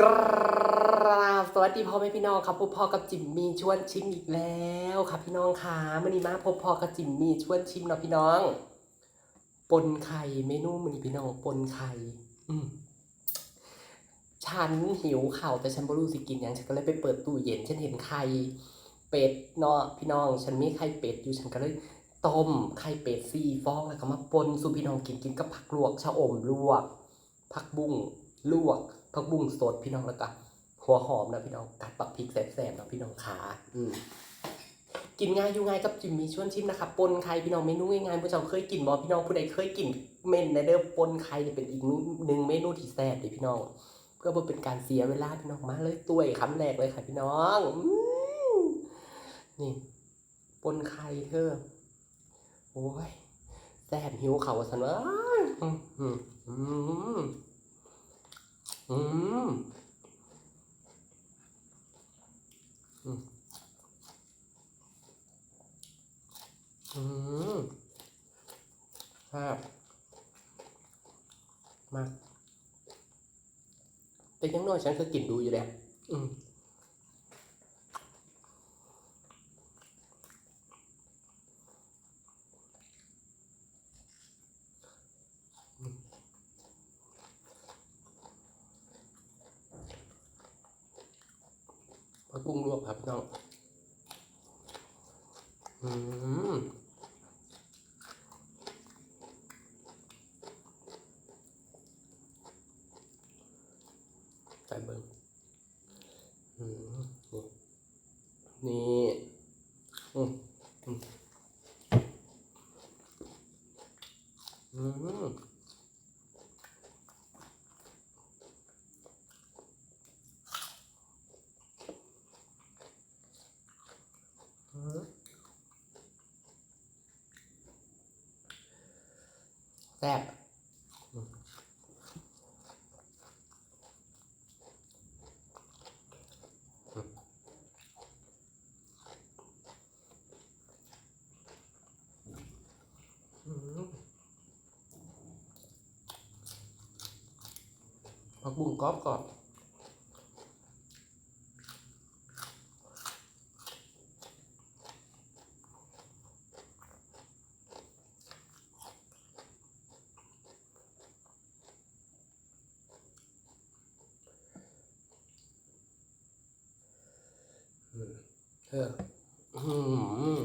กราบสวัสดีพ่อแม่พี่น้องครับพบพ่อกับจิมมี่ชวนชิมอีกแล้วครับพี่น้องค่ะมื่อนี้มาพบพ่อกับจิมมี่ชวนชิมเนาะพี่น้อง ปนไข่เมนูมื่อนี้พี่น้องปนไข่อืมฉันหิวข่าวแต่ฉันไม่รู้สิกินหยังฉันก็เลยไปเปิดตู้เย็นฉันเห็นไข่เป็ดเนาะพี่น้อง ฉันมีไข่เป็ดอยู่ฉันก็เลยต้มไข่เป็ดสี่ฟองแล้วก็มาปนสู่พี่น้องกินกินกับผักลวกชะอมลวก ผักบุ้งลวก ผักบุ้งสดพี่น้องแล้วก็หัวหอมนะพี่น้องกัดปักพริกแซ่บๆนะพี่น้องขาอืมกินง่ายอยู่ง่ายกับจิมมี่ชวนชิมนะครับปนไข่พี่น้องเมนูง่ายๆผู้ชมเคยกินบ่พี่น้องผู้ใดเคยกินเมนในเด้อปนไข่นี่เป็นอีกหนึ่งเมนูที่แซ่บเลยพี่น้อง เพื่อบ่เป็นการเสียเวลาพี่น้องมาเลยตุ้ยคำแรกเลยค่ะพี่น้องอืมนี่ปนไข่เธอโอ้ยแซ่บหิวเขาวสันวะอืมอืม อืมอืมอืมครับมา แต่ยังน้อยฉันก็กินดูอยู่แล้วอืม ผักบุ้งลวกครับน้องอืมใส่เบิ้งอืมนี่นี่อืมอืมอืมอืม แซ่บอืมอืมผักบุ้งกรอบก่อนอืม เอออืม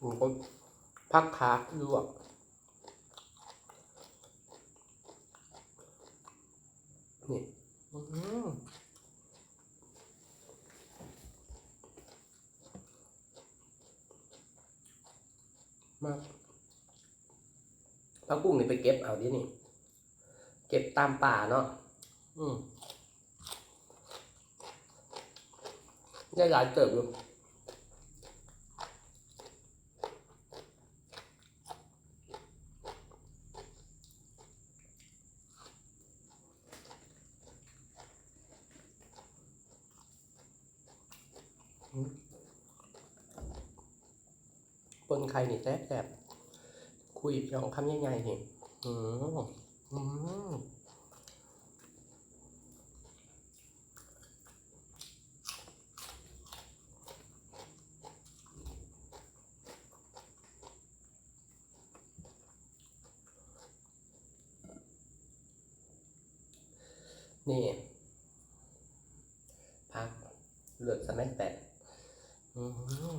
ผมก็พักขาลวกนี่อืมมากพักบุ้งนี่ไปเก็บเอาดินี่ เก็บตามป่าเนาะ อืม ได้หลายเติบอยู่ปนไข่นี่แซ่บแซ่บคุยลองคำใหญ่ๆนี่อืมอืม นี่ พักเลือดสแน็คแตกอืม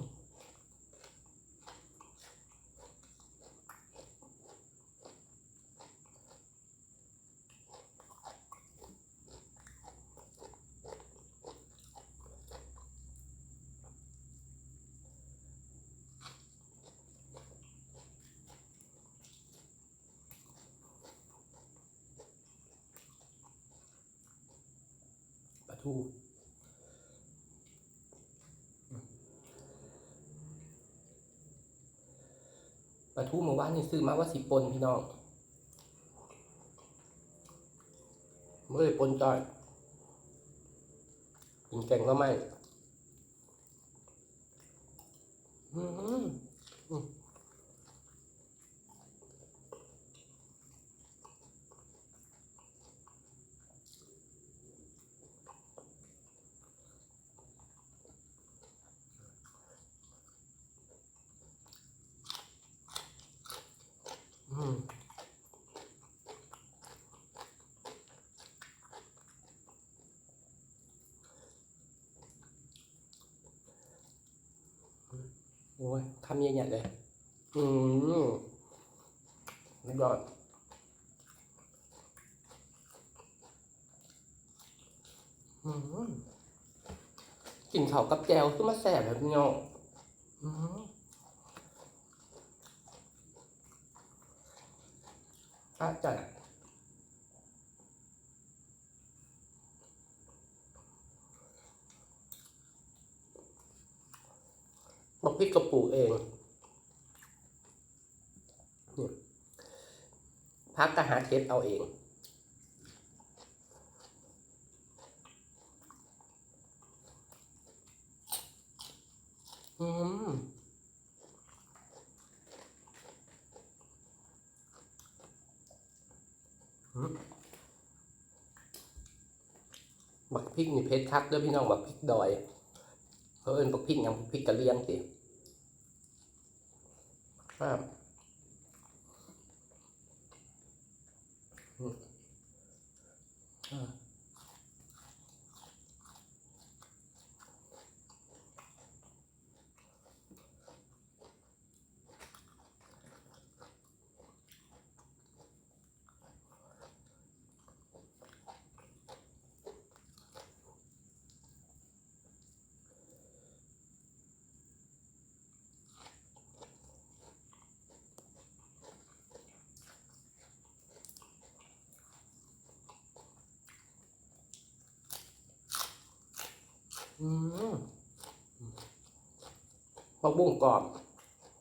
ทูปลาทูเมื่อวานนี่ซื้อมาว่าสิปนพี่น้องเมื่อปนจอยกินแกงก็ไม่ อืมอืม โอ้ยทำใหญ่ๆเลย อืมนี่ก่อนอืมกินข้ากับแจวขึ้นมาแสบแบบเนาะอืมอะจัด อะบอกพริกกระปุกเองพักก็หาเทปเอาเองอืมอืมบักพริกนี่เพชรคักด้อพี่น้องบักพริกดอย เขาเอิ้นบักพริกหยังบักพริกกะเลียงสิครับอืมอ่า อืม ผักบุ้งกรอบ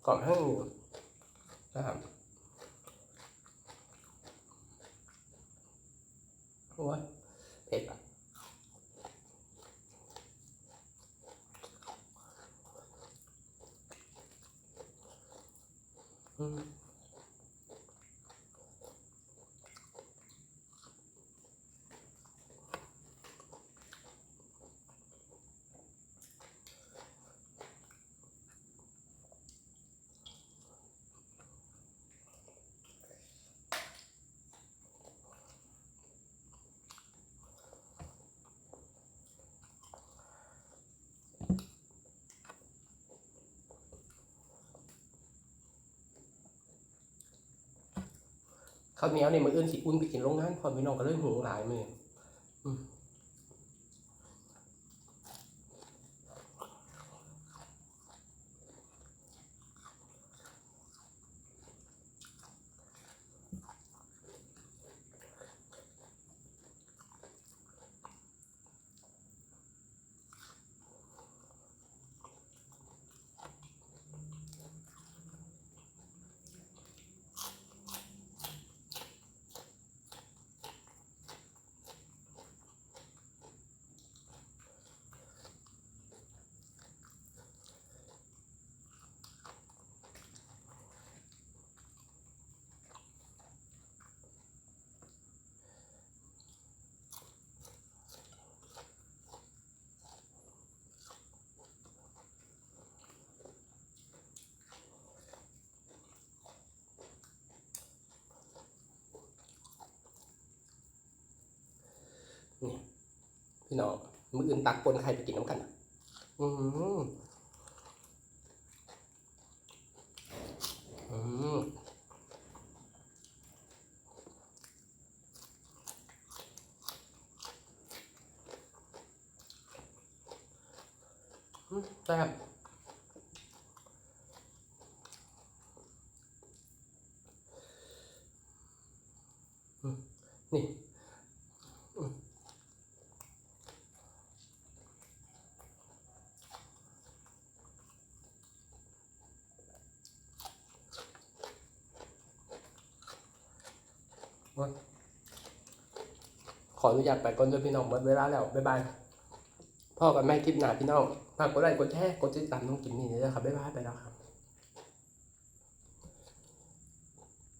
กรอบแห้งอยู่นะครับโอ้ยเผ็ดอะอืม ข้าวเหนียวเนี่ยมืออื่นสิอุ่นไปกินโรงงานพอพี่น้องก็เลยหงหลายมืออื นี่พี่น้องมืออื่นตักปนใครไปกินน้ำกัน อืมอืมแซ่บ ขออนุญาตไปก่อนด้วยพี่น้องหมดเวลาแล้ว บ๊ายบาย พ่อกับแม่คลิปหนาพี่น้องฝากกดไลค์กดแชร์กดติดตามน้องกิมนี่ด้วยครับ บ๊ายบายไปแล้วครับ